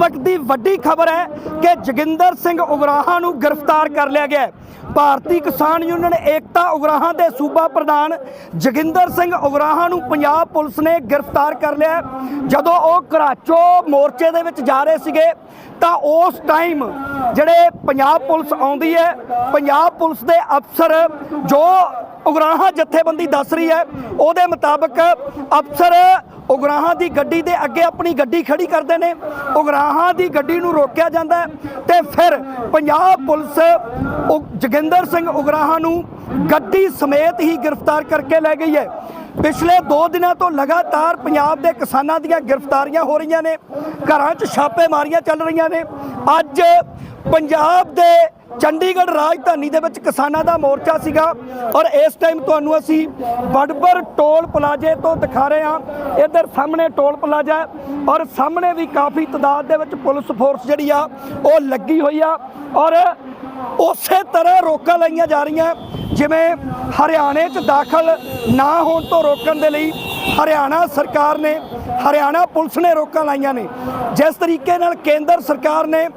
ਵਕਤ ਦੀ ਵੱਡੀ ਖਬਰ ਹੈ ਕਿ ਜੋਗਿੰਦਰ ਸਿੰਘ ਉਗਰਾਹਾਂ ਨੂੰ ਗ੍ਰਿਫਤਾਰ ਕਰ ਲਿਆ ਗਿਆ ਹੈ। ਭਾਰਤੀ ਕਿਸਾਨ ਯੂਨੀਅਨ ਏਕਤਾ ਉਗਰਾਹਾਂ ਦੇ ਸੂਬਾ ਪ੍ਰਧਾਨ ਜੋਗਿੰਦਰ ਸਿੰਘ ਉਗਰਾਹਾਂ ਨੂੰ ਪੰਜਾਬ ਪੁਲਿਸ ਨੇ ਗ੍ਰਿਫਤਾਰ ਕਰ ਲਿਆ ਜਦੋਂ ਉਹ ਕਰਾਚੋ ਮੋਰਚੇ ਦੇ ਵਿੱਚ ਜਾ ਰਹੇ ਸੀਗੇ, ਤਾਂ ਉਸ ਟਾਈਮ ਜਿਹੜੇ ਪੰਜਾਬ ਪੁਲਿਸ ਆਉਂਦੀ ਹੈ, ਪੰਜਾਬ ਪੁਲਿਸ ਦੇ ਅਫਸਰ ਜੋ ਉਗਰਾਹਾਂ ਜਥੇਬੰਦੀ ਦੱਸ ਰਹੀ ਹੈ। ਉਹਦੇ ਮੁਤਾਬਕ ਅਫਸਰ ਉਗਰਾਹਾਂ ਦੀ ਗੱਡੀ ਦੇ ਅੱਗੇ ਆਪਣੀ ਗੱਡੀ ਖੜੀ ਕਰਦੇ ਨੇ। ਉਗਰਾਹਾਂ ਦੀ ਗੱਡੀ ਨੂੰ ਰੋਕਿਆ ਜਾਂਦਾ ਹੈ ਤੇ ਫਿਰ ਪੰਜਾਬ ਪੁਲਿਸ ਉਗ- ਜੋਗਿੰਦਰ ਸਿੰਘ ਉਗਰਾਹਾਂ ਨੂੰ ਗੱਡੀ ਸਮੇਤ ਹੀ ਗ੍ਰਿਫਤਾਰ ਕਰਕੇ ਲੈ ਗਈ ਹੈ। ਪਿਛਲੇ 2 ਦਿਨਾਂ ਤੋਂ ਲਗਾਤਾਰ ਪੰਜਾਬ ਦੇ ਕਿਸਾਨਾਂ ਦੀਆਂ ਗ੍ਰਿਫਤਾਰੀਆਂ ਹੋ ਰਹੀਆਂ ਨੇ, ਘਰਾਂ 'ਚ ਛਾਪੇਮਾਰੀਆਂ ਚੱਲ ਰਹੀਆਂ ਨੇ। ਅੱਜ ਪੰਜਾਬ ਦੇ ਚੰਡੀਗੜ੍ਹ ਰਾਜਧਾਨੀ ਦੇ ਵਿੱਚ ਕਿਸਾਨਾਂ ਦਾ ਮੋਰਚਾ ਸੀਗਾ ਔਰ ਇਸ ਟਾਈਮ ਤੁਹਾਨੂੰ ਅਸੀਂ ਬੜਬਰ ਟੋਲ ਪਲਾਜ਼ੇ ਤੋਂ ਦਿਖਾ ਰਹੇ ਹਾਂ। ਇਧਰ ਸਾਹਮਣੇ ਟੋਲ ਪਲਾਜ਼ਾ ਔਰ ਸਾਹਮਣੇ ਵੀ ਕਾਫੀ ਤਾਦਾਦ ਦੇ ਵਿੱਚ ਪੁਲਿਸ ਫੋਰਸ ਜਿਹੜੀ ਆ, ਉਹ ਲੱਗੀ ਹੋਈ ਆ ਔਰ ਉਸੇ ਤਰ੍ਹਾਂ ਰੋਕਾਂ ਲਾਈਆਂ ਜਾ ਰਹੀਆਂ। ਜਿਵੇਂ ਹਰਿਆਣੇ 'ਚ ਦਾਖਲ ਨਾ ਹੋਣ ਤੋਂ ਰੋਕਣ ਦੇ ਲਈ ਹਰਿਆਣਾ ਸਰਕਾਰ ਨੇ, ਹਰਿਆਣਾ ਪੁਲਿਸ ਨੇ ਰੋਕਾਂ ਲਾਈਆਂ ਨੇ। ਜਿਸ ਤਰੀਕੇ ਨਾਲ ਕੇਂਦਰ ਸਰਕਾਰ ਨੇ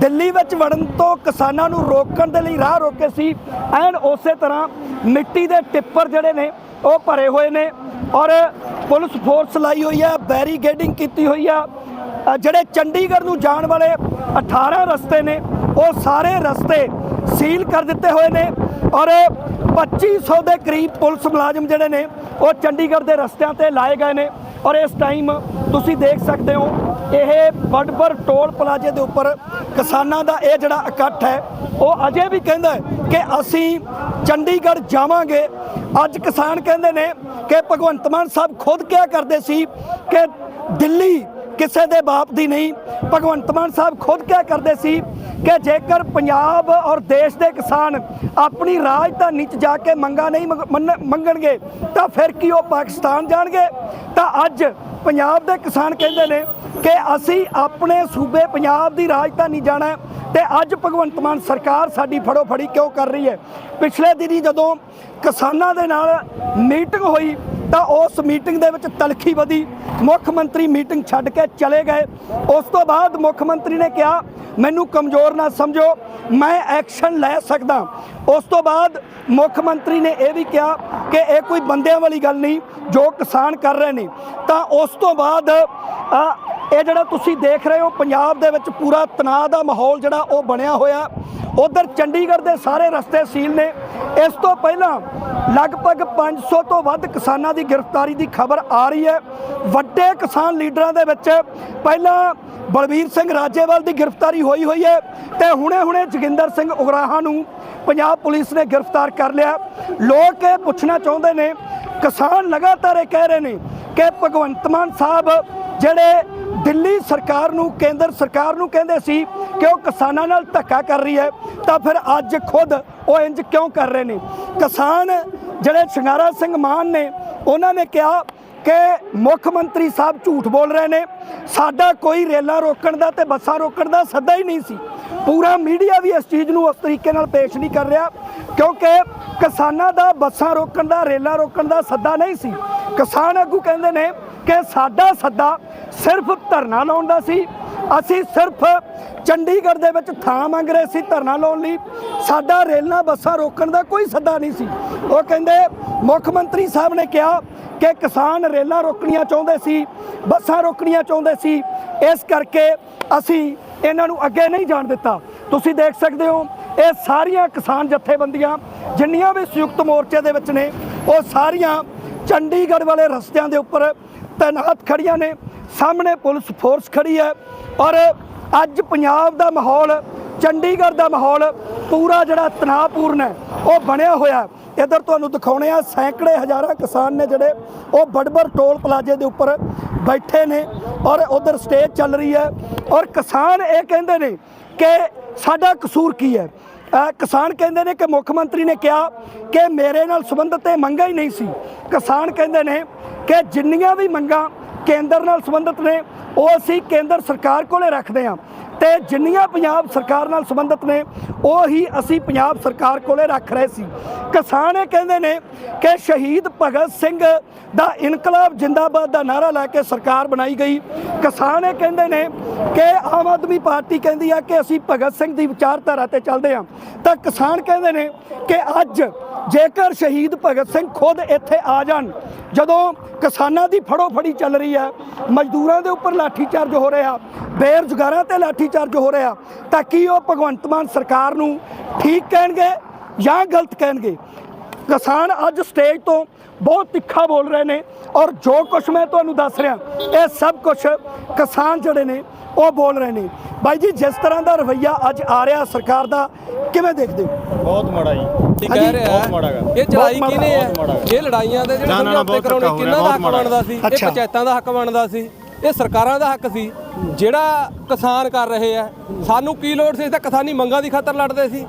ਦਿੱਲੀ ਵਿੱਚ ਵੜਨ ਤੋਂ ਕਿਸਾਨਾਂ ਨੂੰ ਰੋਕਣ ਦੇ ਲਈ ਰਾਹ ਰੋਕੇ ਸੀ, ਐਨ ਉਸੇ ਤਰ੍ਹਾਂ ਮਿੱਟੀ ਦੇ ਟਿੱਪਰ ਜਿਹੜੇ ਨੇ, ਉਹ ਭਰੇ ਹੋਏ ਨੇ ਔਰ ਪੁਲਿਸ ਫੋਰਸ ਲਾਈ ਹੋਈ ਹੈ ਬੈਰੀਗੇਡਿੰਗ ਕੀਤੀ ਹੋਈ ਆ। ਜਿਹੜੇ ਚੰਡੀਗੜ੍ਹ ਨੂੰ ਜਾਣ ਵਾਲੇ 18 ਰਸਤੇ ਨੇ ਉਹ ਸਾਰੇ ਰਸਤੇ ਸੀਲ ਕਰ ਦਿੱਤੇ ਹੋਏ ਨੇ ਔਰ 2500 ਦੇ ਕਰੀਬ ਪੁਲਿਸ ਮੁਲਾਜ਼ਮ ਜਿਹੜੇ ਨੇ, ਉਹ ਚੰਡੀਗੜ੍ਹ ਦੇ ਰਸਤਿਆਂ ਤੇ ਲਾਏ ਗਏ ਨੇ ਔਰ ਇਸ ਟਾਈਮ ਤੁਸੀਂ ਦੇਖ ਸਕਦੇ ਹੋ, ਇਹ ਬੜਬਰ ਟੋਲ ਪਲਾਜ਼ੇ ਦੇ ਉੱਪਰ ਕਿਸਾਨਾਂ ਦਾ ਇਹ ਜਿਹੜਾ ਇਕੱਠ ਹੈ, ਉਹ ਅਜੇ ਵੀ ਕਹਿੰਦਾ ਕਿ ਅਸੀਂ ਚੰਡੀਗੜ੍ਹ ਜਾਵਾਂਗੇ। ਅੱਜ ਕਿਸਾਨ ਕਹਿੰਦੇ ਨੇ ਕਿ ਭਗਵੰਤ ਮਾਨ ਸਾਹਿਬ ਖੁਦ ਕਿਹਾ ਕਰਦੇ ਸੀ ਕਿ ਦਿੱਲੀ ਕਿਸੇ ਦੇ ਬਾਪ ਦੀ ਨਹੀਂ। ਭਗਵੰਤ ਮਾਨ ਸਾਹਿਬ ਖੁਦ ਕਿਹਾ ਕਰਦੇ ਸੀ ਕਿ ਜੇਕਰ ਪੰਜਾਬ ਔਰ ਦੇਸ਼ ਦੇ ਕਿਸਾਨ ਆਪਣੀ ਰਾਜਧਾਨੀ 'ਚ ਜਾ ਕੇ ਮੰਗਾ ਨਹੀਂ ਮੰਗ- ਮੰਨ- ਮੰਗਣਗੇ, ਤਾਂ ਫਿਰ ਕੀ ਉਹ ਪਾਕਿਸਤਾਨ ਜਾਣਗੇ? ਤਾਂ ਅੱਜ ਪੰਜਾਬ ਦੇ ਕਿਸਾਨ ਕਹਿੰਦੇ ਨੇ ਕਿ ਅਸੀਂ ਆਪਣੇ ਸੂਬੇ ਪੰਜਾਬ ਦੀ ਰਾਜਧਾਨੀ ਜਾਣਾ ਹੈ ਤੇ ਅੱਜ ਭਗਵੰਤ ਮਾਨ ਸਰਕਾਰ ਸਾਡੀ ਫੜੋ ਫੜੀ ਕਿਉਂ ਕਰ ਰਹੀ ਹੈ? ਪਿਛਲੇ ਦਿਨੀ ਜਦੋਂ ਕਿਸਾਨਾਂ ਦੇ ਨਾਲ ਮੀਟਿੰਗ ਹੋਈ ਤਾਂ ਉਸ ਮੀਟਿੰਗ ਦੇ ਵਿੱਚ ਤਲਖੀ ਵਧੀ। ਮੁੱਖ ਮੰਤਰੀ ਮੀਟਿੰਗ ਛੱਡ ਕੇ ਚਲੇ ਗਏ। ਉਸ ਤੋਂ ਬਾਅਦ ਮੁੱਖ ਮੰਤਰੀ ਨੇ ਕਿਹਾ, ਮੈਨੂੰ ਕਮਜ਼ੋਰ ਨਾ ਸਮਝੋ, ਮੈਂ ਐਕਸ਼ਨ ਲੈ ਸਕਦਾ। ਉਸ ਤੋਂ ਬਾਅਦ ਮੁੱਖ ਮੰਤਰੀ ਨੇ ਇਹ ਵੀ ਕਿਹਾ ਕਿ ਇਹ ਕੋਈ ਬੰਦਿਆਂ ਵਾਲੀ ਗੱਲ ਨਹੀਂ, ਜੋ ਕਿਸਾਨ ਕਰ ਰਹੇ ਨੇ। ਤਾਂ ਉਸ ਤੋਂ ਬਾਅਦ ਇਹ ਜਿਹੜਾ ਤੁਸੀਂ ਦੇਖ ਰਹੇ ਹੋ, ਪੰਜਾਬ ਦੇ ਵਿੱਚ ਪੂਰਾ ਤਣਾਅ ਦਾ ਮਾਹੌਲ ਜਿਹੜਾ ਉਹ ਬਣਿਆ ਹੋਇਆ। ਉਧਰ ਚੰਡੀਗੜ੍ਹ ਦੇ ਸਾਰੇ ਰਸਤੇ ਸੀਲ ਨੇ। ਇਸ ਤੋਂ ਪਹਿਲਾਂ ਲਗਭਗ 500 ਤੋਂ ਵੱਧ ਕਿਸਾਨਾਂ ਦੀ ਗ੍ਰਿਫਤਾਰੀ ਦੀ ਖਬਰ ਆ ਰਹੀ ਹੈ। ਵੱਡੇ ਕਿਸਾਨ ਲੀਡਰਾਂ ਦੇ ਵਿੱਚ ਪਹਿਲਾਂ ਬਲਬੀਰ ਸਿੰਘ ਰਾਜੇਵਾਲ ਦੀ ਗ੍ਰਿਫਤਾਰੀ ਹੋਈ ਹੋਈ ਹੈ ਤੇ ਹੁਣੇ-ਹੁਣੇ ਜੋਗਿੰਦਰ ਸਿੰਘ ਉਗਰਾਹਾਂ ਨੂੰ ਪੰਜਾਬ ਪੁਲਿਸ ਨੇ ਗ੍ਰਿਫਤਾਰ ਕਰ ਲਿਆ। ਲੋਕ ਇਹ ਪੁੱਛਣਾ ਚਾਹੁੰਦੇ ਨੇ, ਕਿਸਾਨ ਲਗਾਤਾਰ ਇਹ ਕਹਿ ਰਹੇ ਨੇ ਕਿ ਭਗਵੰਤ ਮਾਨ ਸਾਹਿਬ ਜਿਹੜੇ ਦਿੱਲੀ ਸਰਕਾਰ ਨੂੰ, ਕੇਂਦਰ ਸਰਕਾਰ ਨੂੰ ਕਹਿੰਦੇ ਸੀ ਕਿ ਉਹ ਕਿਸਾਨਾਂ ਨਾਲ ਧੱਕਾ ਕਰ ਰਹੀ ਹੈ? ਤਾਂ ਫਿਰ ਅੱਜ ਖੁਦ ਉਹ ਇੰਜ ਕਿਉਂ ਕਰ ਰਹੇ ਨੇ? ਕਿਸਾਨ ਜਿਹੜੇ ਸ਼ਿੰਗਾਰਾ ਸਿੰਘ ਮਾਨ ਨੇ, ਉਹਨਾਂ ਨੇ ਕਿਹਾ ਕਿ ਮੁੱਖ ਮੰਤਰੀ ਸਾਹਿਬ ਝੂਠ ਬੋਲ ਰਹੇ ਨੇ। ਸਾਡਾ ਕੋਈ ਰੇਲਾਂ ਰੋਕਣ ਦਾ ਤੇ ਬੱਸਾਂ ਰੋਕਣ ਦਾ ਸੱਦਾ ਹੀ ਨਹੀਂ ਸੀ। ਪੂਰਾ ਮੀਡੀਆ ਵੀ ਇਸ ਚੀਜ਼ ਨੂੰ ਉਸ ਤਰੀਕੇ ਨਾਲ ਪੇਸ਼ ਨਹੀਂ ਕਰ ਰਿਹਾ, ਕਿਉਂਕਿ ਕਿਸਾਨਾਂ ਦਾ ਬੱਸਾਂ ਰੋਕਣ ਦਾ, ਰੇਲਾਂ ਰੋਕਣ ਦਾ ਸੱਦਾ ਨਹੀਂ ਸੀ। ਕਿਸਾਨ ਆਗੂ ਕਹਿੰਦੇ ਨੇ ਕਿ ਸਾਡਾ ਸੱਦਾ ਸਿਰਫ ਧਰਨਾ ਲਾਉਣ ਦਾ ਸੀ। ਅਸੀਂ ਸਿਰਫ ਚੰਡੀਗੜ੍ਹ ਦੇ ਵਿੱਚ ਥਾਂ ਮੰਗ ਰਹੇ ਸੀ ਧਰਨਾ ਲਾਉਣ ਲਈ। ਸਾਡਾ ਰੇਲਾਂ ਬੱਸਾਂ ਰੋਕਣ ਦਾ ਕੋਈ ਸੱਦਾ ਨਹੀਂ ਸੀ। ਉਹ ਕਹਿੰਦੇ, ਮੁੱਖ ਮੰਤਰੀ ਸਾਹਿਬ ਨੇ ਕਿਹਾ ਕਿ ਕਿਸਾਨ ਰੇਲਾਂ ਰੋਕਣੀਆਂ ਚਾਹੁੰਦੇ ਸੀ, ਬੱਸਾਂ ਰੋਕਣੀਆਂ ਚਾਹੁੰਦੇ ਸੀ। ਇਸ ਕਰਕੇ ਅਸੀਂ ਇਹਨਾਂ ਨੂੰ ਅੱਗੇ ਨਹੀਂ ਜਾਣ ਦਿੱਤਾ। ਤੁਸੀਂ ਦੇਖ ਸਕਦੇ ਹੋ, ਇਹ ਸਾਰੀਆਂ ਕਿਸਾਨ ਜਥੇਬੰਦੀਆਂ ਜਿੰਨੀਆਂ ਵੀ ਸੰਯੁਕਤ ਮੋਰਚੇ ਦੇ ਵਿੱਚ ਨੇ, ਉਹ ਸਾਰੀਆਂ ਚੰਡੀਗੜ੍ਹ ਵਾਲੇ ਰਸਤਿਆਂ ਦੇ ਉੱਪਰ ਤੈਨਾਤ ਖੜੀਆਂ ਨੇ। ਸਾਹਮਣੇ ਪੁਲਿਸ ਫੋਰਸ ਖੜੀ ਹੈ। ਔਰ ਅੱਜ ਪੰਜਾਬ ਦਾ ਮਾਹੌਲ, ਚੰਡੀਗੜ੍ਹ ਦਾ ਮਾਹੌਲ ਪੂਰਾ ਜਿਹੜਾ ਤਣਾਅਪੂਰਨ ਹੈ, ਉਹ ਬਣਿਆ ਹੋਇਆ ਇਧਰ ਤੁਹਾਨੂੰ ਦਿਖਾਉਣੇ ਆ, ਸੈਂਕੜੇ ਹਜ਼ਾਰਾਂ ਕਿਸਾਨ ਨੇ ਜਿਹੜੇ ਉਹ ਬੜਬਰ ਟੋਲ ਪਲਾਜ਼ੇ ਦੇ ਉੱਪਰ ਬੈਠੇ ਨੇ ਔਰ ਉਧਰ ਸਟੇਜ ਚੱਲ ਰਹੀ ਹੈ ਔਰ ਕਿਸਾਨ ਇਹ ਕਹਿੰਦੇ ਨੇ ਕਿ ਸਾਡਾ ਕਸੂਰ ਕੀ ਹੈ? ਕਿਸਾਨ ਕਹਿੰਦੇ ਨੇ ਕਿ ਮੁੱਖ ਮੰਤਰੀ ਨੇ ਕਿਹਾ ਕਿ ਮੇਰੇ ਨਾਲ ਸੰਬੰਧਿਤ ਇਹ ਮੰਗਾਂ ਹੀ ਨਹੀਂ ਸੀ। ਕਿਸਾਨ ਕਹਿੰਦੇ ਨੇ ਕਿ ਜਿੰਨੀਆਂ ਵੀ ਮੰਗਾਂ ਕੇਂਦਰ ਨਾਲ ਸੰਬੰਧਿਤ ਨੇ ਉਹ ਅਸੀਂ ਕੇਂਦਰ ਸਰਕਾਰ ਕੋਲੇ ਰੱਖਦੇ ਹਾਂ। ਤੇ ਜਿੰਨੀਆਂ ਪੰਜਾਬ ਸਰਕਾਰ ਨਾਲ ਸੰਬੰਧਿਤ ਨੇ, ਉਹ ਹੀ ਅਸੀਂ ਪੰਜਾਬ ਸਰਕਾਰ ਕੋਲੇ ਰੱਖ ਰਹੇ ਸੀ। ਕਿਸਾਨ ਇਹ ਕਹਿੰਦੇ ਨੇ ਕਿ ਸ਼ਹੀਦ ਭਗਤ ਸਿੰਘ ਦਾ ਇਨਕਲਾਬ ਜਿੰਦਾਬਾਦ ਦਾ ਨਾਰਾ ਲਾ ਕੇ ਸਰਕਾਰ ਬਣਾਈ ਗਈ। ਕਿਸਾਨ ਇਹ ਕਹਿੰਦੇ ਨੇ ਕਿ ਆਮ ਆਦਮੀ ਪਾਰਟੀ ਕਹਿੰਦੀ ਆ ਕਿ ਅਸੀਂ ਭਗਤ ਸਿੰਘ ਦੀ ਵਿਚਾਰਧਾਰਾ ਤੇ ਚੱਲਦੇ ਹਾਂ। ਤਾਂ ਕਿਸਾਨ ਕਹਿੰਦੇ ਨੇ ਕਿ ਅੱਜ ਜੇਕਰ ਸ਼ਹੀਦ ਭਗਤ ਸਿੰਘ ਖੁਦ ਇੱਥੇ ਆ ਜਾਣ, ਜਦੋਂ ਕਿਸਾਨਾਂ ਦੀ ਫੜੋ ਫੜੀ ਚੱਲ ਰਹੀ ਹੈ, ਮਜ਼ਦੂਰਾਂ ਦੇ ਉੱਪਰ ਲਾਠੀਚਾਰਜ ਹੋ ਰਿਹਾ, ਬੇਰੁਜ਼ਗਾਰਾਂ ਤੇ ਲਾਠੀਚਾਰਜ ਹੋ ਰਿਹਾ, ਤਾਂ ਕੀ ਉਹ ਭਗਵੰਤ ਮਾਨ ਸਰਕਾਰ ਨੂੰ ਠੀਕ ਕਹਿਣਗੇ ਜਾਂ ਗਲਤ ਕਹਿਣਗੇ? ਕਿਸਾਨ ਅੱਜ ਸਟੇਜ ਤੋਂ ਬਹੁਤ ਤਿੱਖਾ ਬੋਲ ਰਹੇ ਨੇ ਔਰ ਜੋ ਕੁਝ ਮੈਂ ਤੁਹਾਨੂੰ ਦੱਸ ਰਿਹਾ, ਇਹ ਸਭ ਕੁਝ ਕਿਸਾਨ ਜਿਹੜੇ ਨੇ ਉਹ ਬੋਲ ਰਹੇ ਨੇ। ਬਾਈ ਜੀ, ਜਿਸ ਤਰ੍ਹਾਂ ਦਾ ਰਵਈਆ ਅੱਜ ਆ ਰਿਹਾ ਸਰਕਾਰ ਦਾ ਕਿਵੇਂ ਦੇਖਦੇ ਹੋ? ਬਹੁਤ ਮਾੜਾ ਜੀ। ਕਹਿ ਰਿਹਾ ਬਹੁਤ ਮਾੜਾ ਗਾ। ਇਹ ਚੜਾਈ ਬਹੁਤ ਕਿਹਨੇ ਗਾ। ਇਹ ਲੜਾਈਆਂ ਦੇ ਜਿਹੜੇ ਨਾ, ਨਾ, ਨਾ, ਸਮਝੌਤੇ ਬਹੁਤ ਕਰਾਉਣੇ ਰਿਹਾ, ਦਾ ਹੱਕ। ਬਣਦਾ ਸੀ? ਇਹ। ਪੰਚਾਇਤਾਂ ਦਾ ਹੱਕ ਬਣਦਾ ਸੀ। ਇਹ ਸਰਕਾਰਾਂ ਦਾ ਹੱਕ ਸੀ। ਜਿਹੜਾ ਕਿਸਾਨ ਕਰ ਰਹੇ ਆ ਸਾਨੂੰ ਕੀ ਲੋੜ ਸੀ? ਤਾਂ ਕਿਸਾਨੀ ਮੰਗਾਂ ਦੀ ਖਾਤਰ ਲੜਦੇ ਸੀ।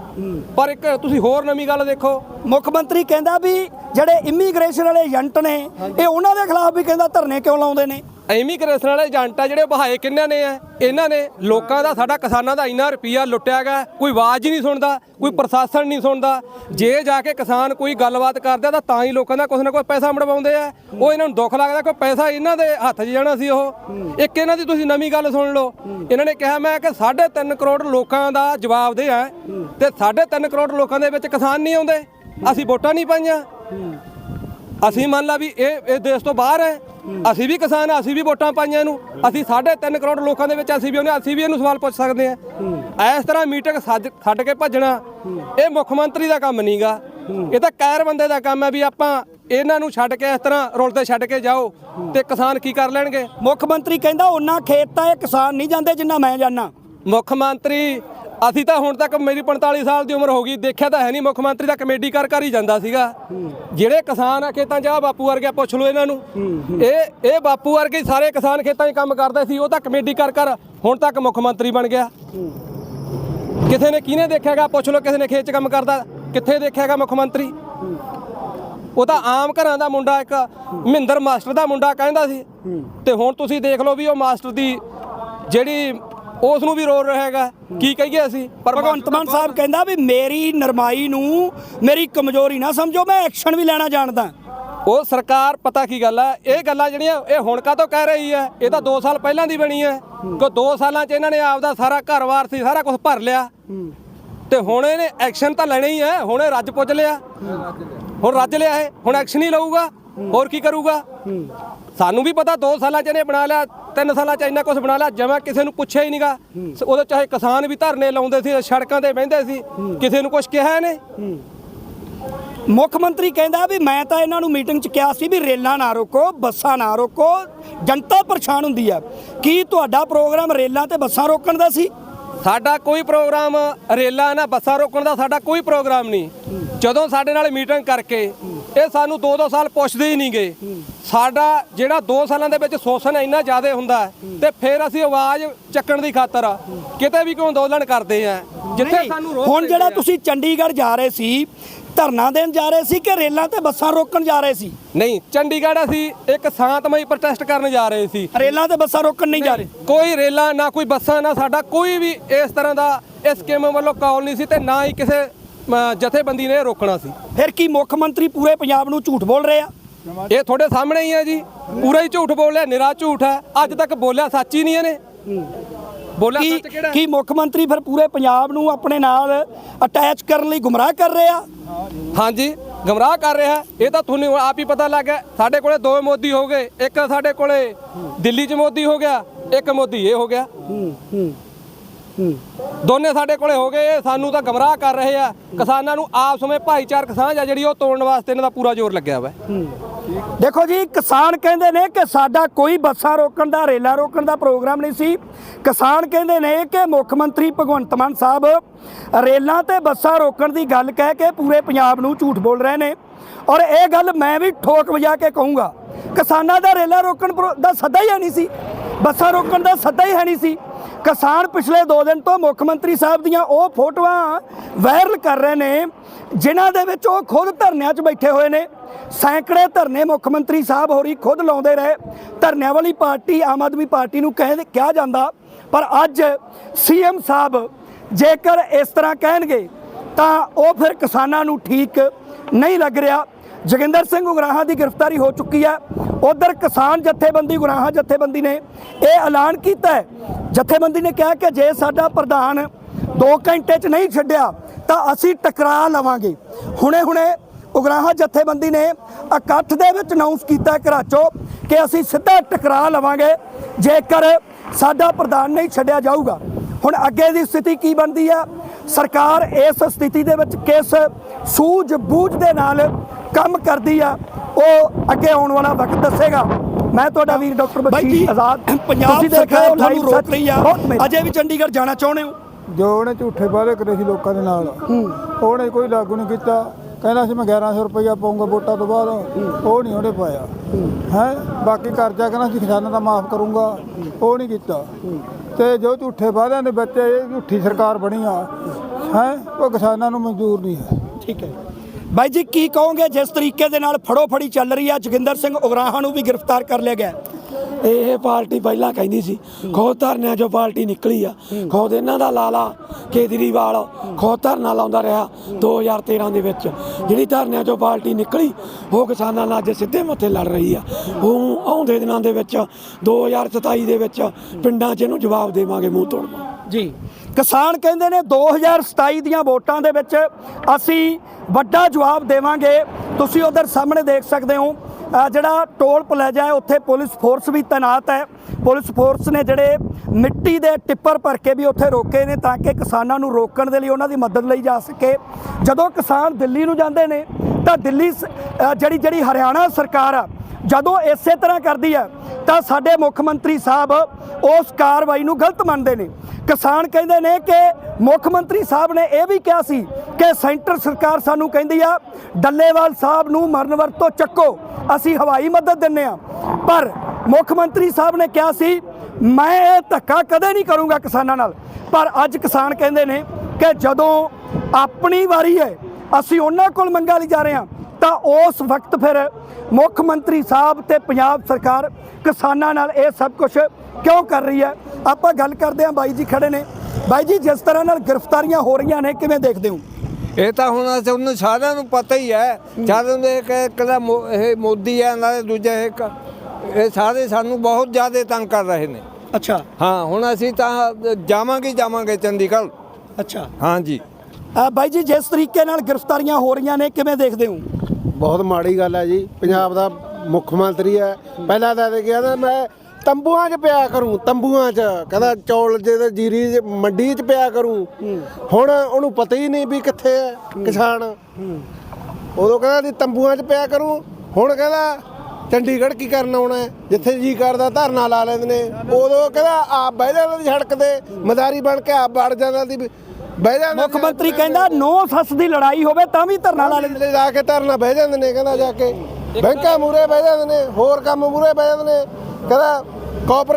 ਪਰ ਇੱਕ ਤੁਸੀਂ ਹੋਰ ਨਵੀਂ ਗੱਲ ਦੇਖੋ। ਮੁੱਖ ਮੰਤਰੀ ਕਹਿੰਦਾ ਵੀ ਜਿਹੜੇ ਇਮੀਗ੍ਰੇਸ਼ਨ ਵਾਲੇ ਏਜੰਟ ਨੇ ਇਹ ਉਹਨਾਂ ਦੇ ਖਿਲਾਫ ਵੀ ਕਹਿੰਦਾ ਧਰਨੇ ਕਿਉਂ ਲਾਉਂਦੇ ਨੇ? ਇਮੀਗ੍ਰੇਸ਼ਨ ਵਾਲੇ ਏਜੰਟ ਆ ਜਿਹੜੇ ਬਹਾਏ ਕਿੰਨਾਂ ਨੇ ਆ? ਇਹਨਾਂ ਨੇ ਲੋਕਾਂ ਦਾ, ਸਾਡਾ ਕਿਸਾਨਾਂ ਦਾ ਇੰਨਾ ਰੁਪਈਆ ਲੁੱਟਿਆ ਗਿਆ ਕੋਈ ਆਵਾਜ਼ ਹੀ ਨਹੀਂ ਸੁਣਦਾ, ਕੋਈ ਪ੍ਰਸ਼ਾਸਨ ਨਹੀਂ ਸੁਣਦਾ। ਜੇ ਜਾ ਕੇ ਕਿਸਾਨ ਕੋਈ ਗੱਲਬਾਤ ਕਰਦਾ ਤਾਂ ਤਾਂ ਹੀ ਲੋਕਾਂ ਦਾ ਕੁਛ ਨਾ ਕੋਈ ਪੈਸਾ ਮੜਵਾਉਂਦੇ ਆ। ਉਹ ਇਹਨਾਂ ਨੂੰ ਦੁੱਖ ਲੱਗਦਾ ਕੋਈ ਪੈਸਾ ਇਹਨਾਂ ਦੇ ਹੱਥ 'ਚ ਜਾਣਾ ਸੀ ਉਹ। ਇੱਕ ਇਹਨਾਂ ਦੀ ਤੁਸੀਂ ਨਵੀਂ ਗੱਲ ਸੁਣ ਲਓ। ਇਹਨਾਂ ਨੇ ਕਿਹਾ ਮੈਂ ਕਿ 3.5 ਕਰੋੜ ਲੋਕਾਂ ਦਾ ਜਵਾਬ ਦੇ ਆ, ਤੇ 3.5 ਕਰੋੜ ਲੋਕਾਂ ਦੇ ਵਿੱਚ ਕਿਸਾਨ ਨਹੀਂ ਆਉਂਦੇ। ਅਸੀਂ ਵੋਟਾਂ ਨਹੀਂ ਪਾਈਆਂ। ਅਸੀਂ ਮੰਨ ਲਾ ਵੀ ਇਹ ਇਹ ਦੇਸ਼ ਤੋਂ ਬਾਹਰ ਹੈ ਅਸੀਂ ਵੀ ਕਿਸਾਨ ਆ ਅਸੀਂ ਵੀ ਵੋਟਾਂ ਪਾਈਆਂ ਇਹਨੂੰ ਅਸੀਂ 3.5 ਕਰੋੜ ਲੋਕਾਂ ਦੇ ਵਿੱਚ ਅਸੀਂ ਵੀ ਉਹਨੇ ਅਸੀਂ ਵੀ ਇਹਨੂੰ ਸਵਾਲ ਪੁੱਛ ਸਕਦੇ ਆ ਇਸ ਤਰ੍ਹਾਂ ਮੀਟਿੰਗ ਛੱਡ ਕੇ ਭੱਜਣਾ ਇਹ ਮੁੱਖ ਮੰਤਰੀ ਦਾ ਕੰਮ ਨਹੀਂਗਾ ਇਹ ਤਾਂ ਕਾਇਰ ਬੰਦੇ ਦਾ ਕੰਮ ਹੈ ਵੀ ਆਪਾਂ ਇਹਨਾਂ ਨੂੰ ਛੱਡ ਕੇ ਇਸ ਤਰ੍ਹਾਂ ਰੁਲਦੇ ਛੱਡ ਕੇ ਜਾਓ ਤੇ ਕਿਸਾਨ ਕੀ ਕਰ ਲੈਣਗੇ? ਮੁੱਖ ਮੰਤਰੀ ਕਹਿੰਦਾ ਉਹਨਾਂ ਖੇਤ ਤਾਂ ਇਹ ਕਿਸਾਨ ਨਹੀਂ ਜਾਂਦੇ ਜਿੰਨਾ ਮੈਂ ਜਾਣਾ ਮੁੱਖ ਮੰਤਰੀ ਅਸੀਂ ਤਾਂ ਹੁਣ ਤੱਕ ਮੇਰੀ 45 ਸਾਲ ਦੀ ਉਮਰ ਹੋ ਗਈ, ਦੇਖਿਆ ਤਾਂ ਹੈ ਨਹੀਂ, ਮੁੱਖ ਮੰਤਰੀ ਦਾ ਕਮੇਟੀ ਕਰ ਕਰ ਹੀ ਜਾਂਦਾ ਸੀਗਾ। ਜਿਹੜੇ ਕਿਸਾਨ ਆ ਖੇਤਾਂ 'ਚ ਆ ਬਾਪੂ ਵਰਗੇ ਪੁੱਛ ਲਓ ਇਹਨਾਂ ਨੂੰ। ਇਹ ਇਹ ਬਾਪੂ ਵਰਗੇ ਸਾਰੇ ਕਿਸਾਨ ਖੇਤਾਂ 'ਚ ਕੰਮ ਕਰਦੇ ਸੀ, ਉਹ ਤਾਂ ਕਮੇਟੀ ਕਰ ਕਰ ਹੁਣ ਤੱਕ ਮੁੱਖ ਮੰਤਰੀ ਬਣ ਗਿਆ। ਕਿਸੇ ਨੇ ਕਿਹਨੇ ਦੇਖਿਆਗਾ ਪੁੱਛ ਲਓ ਕਿਸੇ ਨੇ ਖੇਤ 'ਚ ਕੰਮ ਕਰਦਾ, ਕਿੱਥੇ ਦੇਖਿਆਗਾ ਮੁੱਖ ਮੰਤਰੀ? ਉਹ ਤਾਂ ਆਮ ਘਰਾਂ ਦਾ ਮੁੰਡਾ ਇੱਕ, ਮਹਿੰਦਰ ਮਾਸਟਰ ਦਾ ਮੁੰਡਾ ਕਹਿੰਦਾ ਸੀ। ਤੇ ਹੁਣ ਤੁਸੀਂ ਦੇਖ ਲਓ ਵੀ ਉਹ ਮਾਸਟਰ ਦੀ ਜਿਹੜੀ ਉਸ ਨੂੰ ਵੀ ਰੋਲ ਰਿਹਾ ਹੈਗਾ। ਕੀ ਕਹੀਏ ਅਸੀਂ? ਪਰ ਭਗਵੰਤ ਮਾਨ ਸਾਹਿਬ ਕਹਿੰਦਾ ਵੀ ਮੇਰੀ ਨਰਮਾਈ ਨੂੰ ਮੇਰੀ ਕਮਜ਼ੋਰੀ ਨਾ ਸਮਝੋ ਮੈਂ ਐਕਸ਼ਨ ਵੀ ਲੈਣਾ ਜਾਣਦਾ। ਉਹ ਸਰਕਾਰ ਪਤਾ ਕੀ ਗੱਲ ਹੈ ਇਹ ਗੱਲਾਂ ਜਿਹੜੀਆਂ ਇਹ ਹੁਣ ਕਾਹਤੋਂ ਕਹਿ ਰਹੀ ਹੈ ਇਹ ਤਾਂ 2 ਸਾਲ ਪਹਿਲਾਂ ਦੀ ਬਣੀ ਹੈ ਕਿ 2 ਸਾਲਾਂ 'ਚ ਇਹਨਾਂ ਨੇ ਆਪਦਾ ਸਾਰਾ ਘਰ-ਬਾਰ ਸੀ ਸਾਰਾ ਕੁਝ ਭਰ ਲਿਆ। ਤੇ ਹੁਣ ਇਹਨੇ ਐਕਸ਼ਨ ਤਾਂ ਲੈਣਾ ਹੀ ਹੈ ਹੁਣ ਇਹ ਰੱਜ ਪੁੱਜ ਲਿਆ। ਹੁਣ ਰੱਜ ਲਿਆ ਇਹ। ਹੁਣ ਐਕਸ਼ਨ ਹੀ ਲਊਗਾ। ਹੋਰ ਕੀ ਕਰੂਗਾ? ਸਾਨੂੰ ਵੀ ਪਤਾ 2 ਸਾਲਾਂ 'ਚ ਇਹਨੇ ਬਣਾ ਲਿਆ 3 ਸਾਲਾਂ 'ਚ ਇੰਨਾ ਕੁਝ ਬਣਾ ਲਿਆ ਜਮਾ ਕਿਸੇ ਨੂੰ ਪੁੱਛਿਆ ਹੀ ਨਹੀਂਗਾ ਉਹਦੇ ਚਾਹੇ ਕਿਸਾਨ ਵੀ ਧਰਨੇ ਲਾਉਂਦੇ ਸੀ ਸੜਕਾਂ ਤੇ ਬਹਿੰਦੇ ਸੀ ਕਿਸੇ ਨੂੰ ਕੁਝ ਕਿਹਾ ਇਹਨੇ? ਮੁੱਖ ਮੰਤਰੀ ਕਹਿੰਦਾ ਵੀ ਮੈਂ ਤਾਂ ਇਹਨਾਂ ਨੂੰ ਮੀਟਿੰਗ 'ਚ ਕਿਹਾ ਸੀ ਵੀ ਰੇਲਾਂ ਨਾ ਰੋਕੋ ਬੱਸਾਂ ਨਾ ਰੋਕੋ ਜਨਤਾ ਪਰੇਸ਼ਾਨ ਹੁੰਦੀ ਆ। ਕੀ ਤੁਹਾਡਾ ਪ੍ਰੋਗਰਾਮ ਰੇਲਾਂ ਤੇ ਬੱਸਾਂ ਰੋਕਣ ਦਾ ਸੀ? ਸਾਡਾ ਕੋਈ ਪ੍ਰੋਗਰਾਮ ਰੇਲਾਂ ਨਾ ਬੱਸਾਂ ਰੋਕਣ ਦਾ ਸਾਡਾ ਕੋਈ ਪ੍ਰੋਗਰਾਮ ਨਹੀਂ। ਜਦੋਂ ਸਾਡੇ ਨਾਲ ਮੀਟਿੰਗ ਕਰਕੇ ਇਹ ਸਾਨੂੰ 2-2 ਸਾਲ ਪੁੱਛਦੇ ਹੀ ਨਹੀਂ ਗਏ ਸਾਡਾ ਜਿਹੜਾ 2 ਸਾਲਾਂ ਦੇ ਵਿੱਚ ਸ਼ੋਸ਼ਣ ਇੰਨਾ ਜ਼ਿਆਦਾ ਹੁੰਦਾ ਤੇ ਫਿਰ ਅਸੀਂ ਆਵਾਜ਼ ਚੱਕਣ ਦੀ ਖਾਤਰ ਕਿਤੇ ਵੀ ਕੋਈ ਅੰਦੋਲਨ ਕਰਦੇ ਆ ਜਿੱਥੇ ਸਾਨੂੰ ਹੁਣ ਜਿਹੜਾ। ਤੁਸੀਂ ਚੰਡੀਗੜ੍ਹ ਜਾ ਰਹੇ ਸੀ ਧਰਨਾ ਦੇਣ ਜਾ ਰਹੇ ਸੀ ਕਿ ਰੇਲਾਂ ਤੇ ਬੱਸਾਂ ਰੋਕਣ ਜਾ ਰਹੇ ਸੀ? ਨਹੀਂ ਚੰਡੀਗੜ੍ਹ ਅਸੀਂ ਇੱਕ ਸ਼ਾਂਤਮਈ ਪ੍ਰੋਟੈਸਟ ਕਰਨ ਜਾ ਰਹੇ ਸੀ। ਰੇਲਾਂ ਤੇ ਬੱਸਾਂ ਰੋਕਣ ਨਹੀਂ ਜਾ ਰਹੇ? ਕੋਈ ਰੇਲਾਂ ਨਾ ਕੋਈ ਬੱਸਾਂ ਨਾ ਸਾਡਾ ਕੋਈ ਵੀ ਇਸ ਤਰ੍ਹਾਂ ਦਾ ਇਸ ਸਕੀਮ ਵੱਲੋਂ ਕਾਲ ਨਹੀਂ ਸੀ ਤੇ ਨਾ ਹੀ ਕਿਸੇ ਜਥੇਬੰਦੀ ਨੇ ਰੋਕਣਾ ਸੀ। ਫਿਰ ਕੀ ਮੁੱਖ ਮੰਤਰੀ ਪੂਰੇ ਪੰਜਾਬ ਨੂੰ ਝੂਠ ਬੋਲ ਰਹੇ? ਆ ਇਹ ਤੁਹਾਡੇ ਸਾਹਮਣੇ ਹੀ ਹੈ ਜੀ। ਪੂਰਾ ਹੀ ਝੂਠ ਬੋਲਿਆ ਨਿਰਾ ਝੂਠ ਹੈ। ਅੱਜ ਤੱਕ ਬੋਲਿਆ ਸੱਚ ਹੀ ਨਹੀਂ ਇਹਨੇ। ਬੋਲਿਆ ਕੀ ਸੱਚ ਕਿਹੜਾ ਹੈ? ਕੀ ਮੁੱਖ ਮੰਤਰੀ ਫਿਰ ਪੂਰੇ ਪੰਜਾਬ ਨੂੰ ਆਪਣੇ ਨਾਲ ਅਟੈਚ ਕਰਨ ਲਈ ਗੁੰਮਰਾਹ ਕਰ ਰਹੇ? ਹਾਂਜੀ ਗਮਰਾਹ ਕਰ ਰਿਹਾ। ਇਹ ਤਾਂ ਤੁਹਾਨੂੰ ਆਪ ਹੀ ਪਤਾ ਲੱਗ ਗਿਆ। ਸਾਡੇ ਕੋਲੇ ਦੋ ਮੋਦੀ ਹੋ ਗਏ। ਇੱਕ ਸਾਡੇ ਕੋਲੇ ਦਿੱਲੀ 'ਚ ਮੋਦੀ ਹੋ ਗਿਆ ਇੱਕ ਮੋਦੀ ਇਹ ਹੋ ਗਿਆ। ਦੋਨੇ ਸਾਡੇ ਕੋਲੇ ਹੋ ਗਏ ਇਹ ਸਾਨੂੰ ਤਾਂ ਗਮਰਾਹ ਕਰ ਰਹੇ ਆ। ਕਿਸਾਨਾਂ ਨੂੰ ਆਪਸ ਵਿੱਚ ਭਾਈਚਾਰਕ ਸਾਂਝ ਆ ਜਿਹੜੀ ਉਹ ਤੋੜਨ ਵਾਸਤੇ ਇਹਨਾਂ ਦਾ ਪੂਰਾ ਜ਼ੋਰ ਲੱਗਿਆ ਵਾ। ਦੇਖੋ ਜੀ, ਕਿਸਾਨ ਕਹਿੰਦੇ ਨੇ ਕਿ ਸਾਡਾ ਕੋਈ ਬੱਸਾਂ ਰੋਕਣ ਦਾ, ਰੇਲਾਂ ਰੋਕਣ ਦਾ ਪ੍ਰੋਗਰਾਮ ਨਹੀਂ ਸੀ। ਕਿਸਾਨ ਕਹਿੰਦੇ ਨੇ ਕਿ ਮੁੱਖ ਮੰਤਰੀ ਭਗਵੰਤ ਮਾਨ ਸਾਹਿਬ ਰੇਲਾਂ ਤੇ ਬੱਸਾਂ ਰੋਕਣ ਦੀ ਗੱਲ ਕਹਿ ਕੇ ਪੂਰੇ ਪੰਜਾਬ ਨੂੰ ਝੂਠ ਬੋਲ ਰਹੇ ਨੇ। ਔਰ ਇਹ ਗੱਲ ਮੈਂ ਵੀ ਠੋਕ ਵਜਾ ਕੇ ਕਹੂੰਗਾ, ਕਿਸਾਨਾਂ ਦਾ ਰੇਲਾਂ ਰੋਕਣ ਪ੍ਰੋ- ਦਾ ਸੱਦਾ ਹੀ ਹੈ ਨਹੀਂ ਸੀ। ਬੱਸਾਂ ਰੋਕਣ ਦਾ ਸੱਦਾ ਹੀ ਹੈ ਨਹੀਂ ਸੀ। ਕਿਸਾਨ ਪਿਛਲੇ 2 ਦਿਨ ਤੋਂ ਮੁੱਖ ਮੰਤਰੀ ਸਾਹਿਬ ਦੀਆਂ ਉਹ ਫੋਟੋਆਂ ਵਾਇਰਲ ਕਰ ਰਹੇ ਨੇ, ਜਿਨ੍ਹਾਂ ਦੇ ਵਿੱਚ ਉਹ ਖੁਦ ਧਰਨਿਆਂ 'ਚ ਬੈਠੇ ਹੋਏ ਨੇ। ਸੈਂਕੜੇ ਧਰਨੇ ਮੁੱਖ ਮੰਤਰੀ ਸਾਹਿਬ ਹੋਰੀ ਖੁਦ ਲਾਉਂਦੇ ਰਹੇ। ਧਰਨਿਆਂ ਵਾਲੀ ਪਾਰਟੀ ਆਮ ਆਦਮੀ ਪਾਰਟੀ ਨੂੰ ਕਹਿੰਦੇ ਕਿਹਾ ਜਾਂਦਾ। ਪਰ ਅੱਜ ਸੀਐਮ ਸਾਹਿਬ ਜੇਕਰ ਇਸ ਤਰ੍ਹਾਂ ਕਹਿਣਗੇ, ਤਾਂ ਉਹ ਫਿਰ ਕਿਸਾਨਾਂ ਨੂੰ ਠੀਕ ਨਹੀਂ ਲੱਗ ਰਿਹਾ। ਜੋਗਿੰਦਰ ਸਿੰਘ ਉਗਰਾਹਾਂ ਦੀ ਗ੍ਰਿਫਤਾਰੀ ਹੋ ਚੁੱਕੀ ਹੈ। ਉਧਰ ਕਿਸਾਨ ਜਥੇਬੰਦੀ ਉਗਰਾਹਾਂ ਜਥੇਬੰਦੀ ਨੇ ਇਹ ਐਲਾਨ ਕੀਤਾ ਹੈ। ਜਥੇਬੰਦੀ ਨੇ ਕਿਹਾ ਕਿ ਜੇ ਸਾਡਾ ਪ੍ਰਧਾਨ 2 ਘੰਟੇ 'ਚ ਨਹੀਂ ਛੱਡਿਆ, ਤਾਂ ਅਸੀਂ ਟਕਰਾ ਲਵਾਂਗੇ। ਹੁਣੇ ਹੁਣੇ ਉਗਰਾਹਾਂ ਜਥੇਬੰਦੀ ਨੇ ਇਕੱਠ ਦੇ ਵਿੱਚ ਅਨਾਉਂਸ ਕੀਤਾ ਘਰਾਚੋ ਕਿ ਅਸੀਂ ਸਿੱਧਾ ਟਕਰਾ ਲਵਾਂਗੇ, ਜੇਕਰ ਸਾਡਾ ਪ੍ਰਧਾਨ ਨਹੀਂ ਛੱਡਿਆ ਜਾਊਗਾ। ਹੁਣ ਅੱਗੇ ਦੀ ਸਥਿਤੀ ਕੀ ਬਣਦੀ ਆ? ਸਰਕਾਰ ਇਸ ਸਥਿਤੀ ਦੇ ਵਿੱਚ ਕਿਸ ਸੂਝ ਬੂਝ ਦੇ ਨਾਲ ਕੰਮ ਕਰਦੀ ਆ? ਉਹ ਅੱਗੇ ਆਉਣ ਵਾਲਾ ਵਕਤ ਦੱਸੇਗਾ। ਮੈਂ ਤੁਹਾਡਾ ਵੀਰ ਡਾਕਟਰ ਬਸ਼ੀਰ ਆਜ਼ਾਦ। ਪੰਜਾਬ ਸਰਕਾਰ ਤੁਹਾਨੂੰ ਰੋਕ। ਰਹੀ ਆ। ਅਜੇ ਵੀ ਚੰਡੀਗੜ੍ਹ ਜਾਣਾ ਚਾਹੁੰਦੇ ਹੋ? ਜੋ ਉਹਨੇ ਝੂਠੇ ਵਾਅਦੇ ਕਰੇ ਸੀ ਲੋਕਾਂ ਦੇ ਨਾਲ। ਉਹਨੇ ਕੋਈ ਲਾਗੂ ਨਹੀਂ ਕੀਤਾ। ਕਹਿੰਦਾ ਸੀ ਮੈਂ 1100 ਰੁਪਇਆ ਪਾਉਂਗਾ ਵੋਟਾਂ ਤੋਂ ਬਾਅਦ। ਉਹ ਨਹੀਂ ਉਹਨੇ ਪਾਇਆ। ਹੈ। ਬਾਕੀ ਕਰਜ਼ਾ ਕਹਿੰਦਾ ਸੀ ਖਜ਼ਾਨਾ ਦਾ ਮਾਫ ਕਰੂੰਗਾ। ਉਹ ਨਹੀਂ ਕੀਤਾ। ਤੇ ਜੋ ਝੂਠੇ ਵਾਅਦਿਆਂ ਦੇ ਵਿੱਚ ਇਹ ਝੂਠੀ ਸਰਕਾਰ ਬਣੀ ਆ। ਹੈ? ਉਹ ਕਿਸਾਨਾਂ ਨੂੰ ਮਨਜ਼ੂਰ ਨਹੀਂ ਹੈ। ਠੀਕ ਹੈ। ਬਾਈ ਜੀ, ਕੀ ਕਹੋਗੇ ਜਿਸ ਤਰੀਕੇ ਦੇ ਨਾਲ ਫੜੋ ਫੜੀ ਚੱਲ ਰਹੀ ਆ? ਜੋਗਿੰਦਰ ਸਿੰਘ ਉਗਰਾਹਾਂ ਨੂੰ ਵੀ ਗ੍ਰਿਫਤਾਰ ਕਰ ਲਿਆ ਗਿਆ। ਇਹ ਪਾਰਟੀ ਪਹਿਲਾਂ ਕਹਿੰਦੀ ਸੀ, ਖੁਦ ਧਰਨਿਆਂ ਚੋਂ ਪਾਰਟੀ ਨਿਕਲੀ ਆ। ਖੁਦ ਇਹਨਾਂ ਦਾ ਲਾਲਾ ਕੇਜਰੀਵਾਲ ਖੁਦ ਧਰਨਾ ਲਾਉਂਦਾ ਰਿਹਾ 2013 ਦੇ ਵਿੱਚ। ਜਿਹੜੀ ਧਰਨਿਆਂ ਚੋਂ ਪਾਰਟੀ ਨਿਕਲੀ, ਉਹ ਕਿਸਾਨਾਂ ਨਾਲ ਅੱਜ ਸਿੱਧੇ ਮੱਥੇ ਲੜ ਰਹੀ ਆ। ਉਹ ਆਉਂਦੇ ਦਿਨਾਂ ਦੇ ਵਿੱਚ 2027 ਦੇ ਵਿੱਚ ਪਿੰਡਾਂ 'ਚ ਇਹਨੂੰ ਜਵਾਬ ਦੇਵਾਂਗੇ ਮੂੰਹ ਤੋੜ ਜੀ। ਕਿਸਾਨ ਕਹਿੰਦੇ ਨੇ 2027 ਦੀਆਂ ਵੋਟਾਂ ਦੇ ਵਿੱਚ ਅਸੀਂ ਵੱਡਾ ਜਵਾਬ ਦੇਵਾਂਗੇ। ਤੁਸੀਂ ਉਧਰ ਸਾਹਮਣੇ ਦੇਖ ਸਕਦੇ ਹੋ ਜਿਹੜਾ ਟੋਲ ਪਲਾਜ਼ਾ ਹੈ, ਉੱਥੇ ਪੁਲਿਸ ਫੋਰਸ ਵੀ ਤਾਇਨਾਤ ਹੈ। ਪੁਲਿਸ ਫੋਰਸ ਨੇ ਜਿਹੜੇ ਮਿੱਟੀ ਦੇ ਟਿੱਪਰ ਭਰ ਕੇ ਵੀ ਉੱਥੇ ਰੋਕੇ ਨੇ ਤਾਂ ਕਿ ਕਿਸਾਨਾਂ ਨੂੰ ਰੋਕਣ ਦੇ ਲਈ ਉਹਨਾਂ ਦੀ ਮਦਦ ਲਈ ਜਾ ਸਕੇ। ਜਦੋਂ ਕਿਸਾਨ ਦਿੱਲੀ ਨੂੰ ਜਾਂਦੇ ਨੇ, ਤਾਂ ਦਿੱਲੀ ਸ- ਜਿਹੜੀ ਜਿਹੜੀ ਹਰਿਆਣਾ ਸਰਕਾਰ ਆ, ਜਦੋਂ ਇਸੇ ਤਰ੍ਹਾਂ ਕਰਦੀ ਹੈ ਤਾਂ ਸਾਡੇ ਮੁੱਖ ਮੰਤਰੀ ਸਾਹਿਬ ਉਸ ਕਾਰਵਾਈ ਨੂੰ ਗਲਤ ਮੰਨਦੇ ਨੇ। ਕਿਸਾਨ ਕਹਿੰਦੇ ਨੇ ਕਿ ਮੁੱਖ ਮੰਤਰੀ ਸਾਹਿਬ ਨੇ ਇਹ ਵੀ ਕਿਹਾ ਸੀ ਕਿ ਸੈਂਟਰ ਸਰਕਾਰ ਸਾਨੂੰ ਕਹਿੰਦੀ ਆ, ਡੱਲੇਵਾਲ ਸਾਹਿਬ ਨੂੰ ਮਰਨ ਵਰਤ ਤੋਂ ਚੱਕੋ, ਅਸੀਂ ਹਵਾਈ ਮਦਦ ਦਿੰਨੇ ਆ। ਪਰ ਮੁੱਖ ਮੰਤਰੀ ਸਾਹਿਬ ਨੇ ਕਿਹਾ ਸੀ, ਮੈਂ ਇਹ ਧੱਕਾ ਕਦੇ ਨਹੀਂ ਕਰੂੰਗਾ ਕਿਸਾਨਾਂ ਨਾਲ। ਪਰ ਅੱਜ ਕਿਸਾਨ ਕਹਿੰਦੇ ਨੇ ਕਿ ਜਦੋਂ ਆਪਣੀ ਵਾਰੀ ਹੈ, ਅਸੀਂ ਉਹਨਾਂ ਕੋਲ ਮੰਗਾ ਲਈ ਜਾ ਰਹੇ ਹਾਂ। ਤਾਂ ਉਸ ਵਕਤ ਫਿਰ ਮੁੱਖ ਮੰਤਰੀ ਸਾਹਿਬ ਤੇ ਪੰਜਾਬ ਸਰਕਾਰ ਕਿਸਾਨਾਂ ਨਾਲ ਇਹ ਸਭ ਕੁਝ ਕਿਉਂ ਕਰ ਰਹੀ ਹੈ? ਆਪਾਂ ਗੱਲ ਕਰਦੇ ਹਾਂ ਬਾਈ ਜੀ ਖੜੇ ਨੇ। ਬਾਈ ਜੀ ਜਿਸ ਤਰ੍ਹਾਂ ਨਾਲ ਗ੍ਰਿਫਤਾਰੀਆਂ ਹੋ ਰਹੀਆਂ ਨੇ ਕਿਵੇਂ ਦੇਖਦੇ ਹੋ? ਇਹ ਤਾਂ ਹੁਣ ਅਸੀਂ ਉਹਨੂੰ ਸਾਰਿਆਂ ਨੂੰ ਪਤਾ ਹੀ ਹੈ। ਜਦੋਂ ਦੇ ਕਿ ਕਦਾ ਇਹ ਮੋਦੀ ਹੈ ਨਾਲੇ ਦੂਜਾ ਇੱਕ। ਇਹ ਸਾਰੇ ਸਾਨੂੰ ਬਹੁਤ ਜ਼ਿਆਦਾ ਤੰਗ ਕਰ ਰਹੇ ਨੇ। ਅੱਛਾ। ਹਾਂ ਹੁਣ ਅਸੀਂ ਤਾਂ ਜਾਵਾਂਗੇ ਹੀ ਜਾਵਾਂਗੇ ਚੰਡੀਗੜ੍ਹ। ਅੱਛਾ। ਹਾਂਜੀ ਅ, ਬਾਈ ਜੀ ਜਿਸ ਤਰੀਕੇ ਨਾਲ ਗ੍ਰਿਫਤਾਰੀਆਂ ਹੋ ਰਹੀਆਂ ਨੇ ਕਿਵੇਂ ਦੇਖਦੇ ਹੋ? ਬਹੁਤ ਮਾੜੀ ਗੱਲ ਹੈ ਜੀ। ਪੰਜਾਬ ਦਾ ਮੁੱਖ ਮੰਤਰੀ ਹੈ ਪਹਿਲਾਂ ਤਾਂ ਇਹ ਕਹਿੰਦਾ ਮੈਂ ਤੰਬੂਆਂ 'ਚ ਪਿਆ ਕਰੂੰ ਤੰਬੂਆਂ 'ਚ। ਕਹਿੰਦਾ ਚੌਲ ਜੇ ਜੀਰੀ 'ਚ ਮੰਡੀ 'ਚ ਪਿਆ ਕਰੂੰ। ਹੁਣ ਉਹਨੂੰ ਪਤਾ ਹੀ ਨਹੀਂ ਵੀ ਕਿੱਥੇ ਹੈ। ਕਿਸਾਨ। ਉਦੋਂ ਕਹਿੰਦਾ ਸੀ ਤੰਬੂਆਂ 'ਚ ਪਿਆ ਕਰੂੰ। ਹੁਣ ਕਹਿੰਦਾ ਚੰਡੀਗੜ੍ਹ ਕੀ ਕਰਨ ਆਉਣਾ? ਜਿੱਥੇ ਜੀ ਕਰਦਾ ਧਰਨਾ ਲਾ ਲੈਂਦੇ ਨੇ। ਉਦੋਂ ਕਹਿੰਦਾ ਆਪ ਬਹਿ ਜਾਂਦਾ ਦੀ ਸੜਕ ਤੇ। ਮਦਾਰੀ ਬਣ ਕੇ ਆਪ ਵੜ ਜਾਂਦਾ ਦੀ ਬਹਿ ਜਾਂਦਾ ਮੁੱਖ ਮੰਤਰੀ ਕਹਿੰਦਾ ਨੋ। ਸੱਸ ਦੀ ਲੜਾਈ ਹੋਵੇ ਤਾਂ ਵੀ ਧਰਨਾ ਲਾ ਲੈਂਦੇ। ਜਾ ਕੇ ਧਰਨਾ ਬਹਿ ਜਾਂਦੇ ਨੇ ਕਹਿੰਦਾ ਜਾ ਕੇ। ਬੈਂਕਾਂ ਮੂਰੇ ਬਹਿ ਜਾਂਦੇ ਨੇ ਹੋਰ ਕੰਮ ਮੂਰੇ ਬਹਿ ਜਾਂਦੇ ਨੇ। ਕਹਿੰਦਾ ਕਾਰਪੋਰੇਟ